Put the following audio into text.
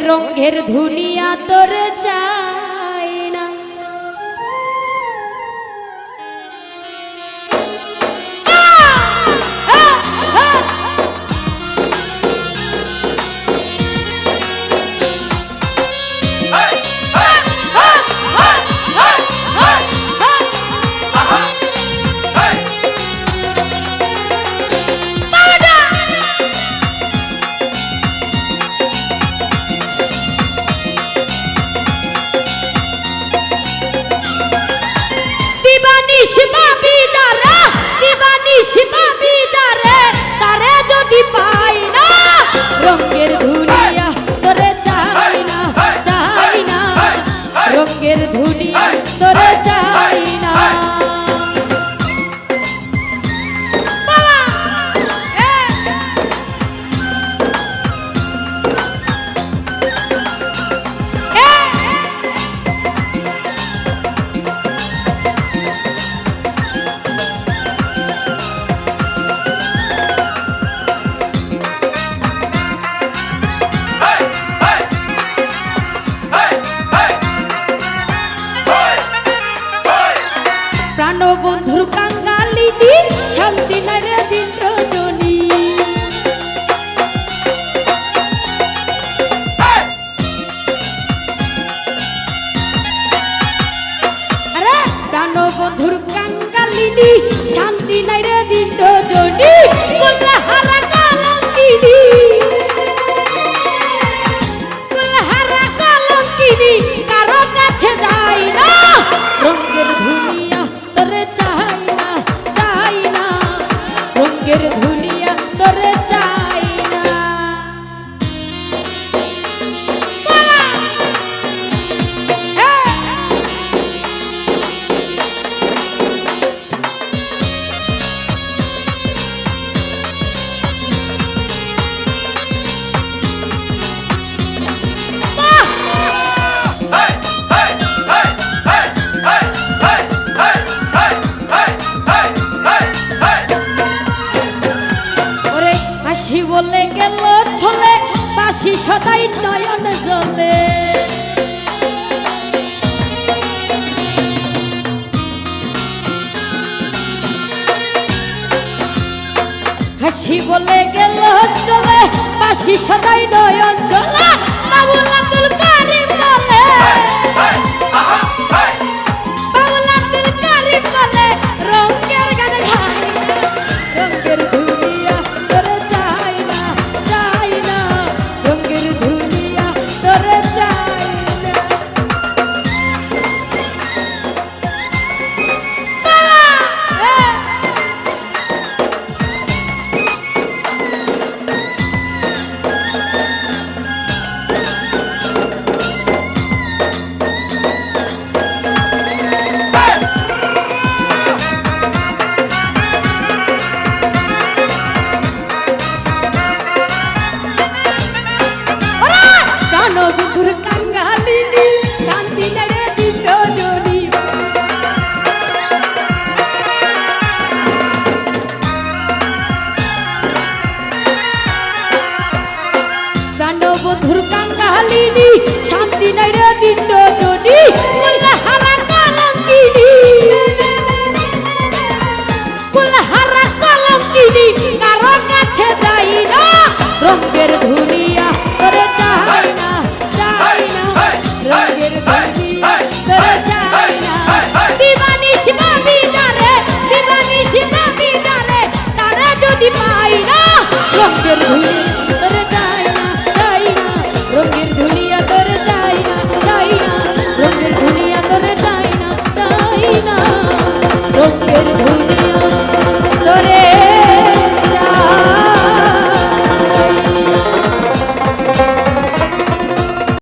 রঙের ধুনিয়া তোর চা শান্তি নাই রে দিন জনি গেল ছলে বাসি সদাই নয়ন জলে। হাসি বলে গেল চলে বাসি সদাই নয়ন জলে। বন্ধুর কাঙ্গালিনী, শান্তি নেড়ে দিল জনি। প্রাণ বন্ধুর কাঙ্গালিনী, শান্তি নেড়ে দিল জনি। কল্লাহারা কালঙ্কিনী কল্লাহারা কালঙ্কিনী রঙের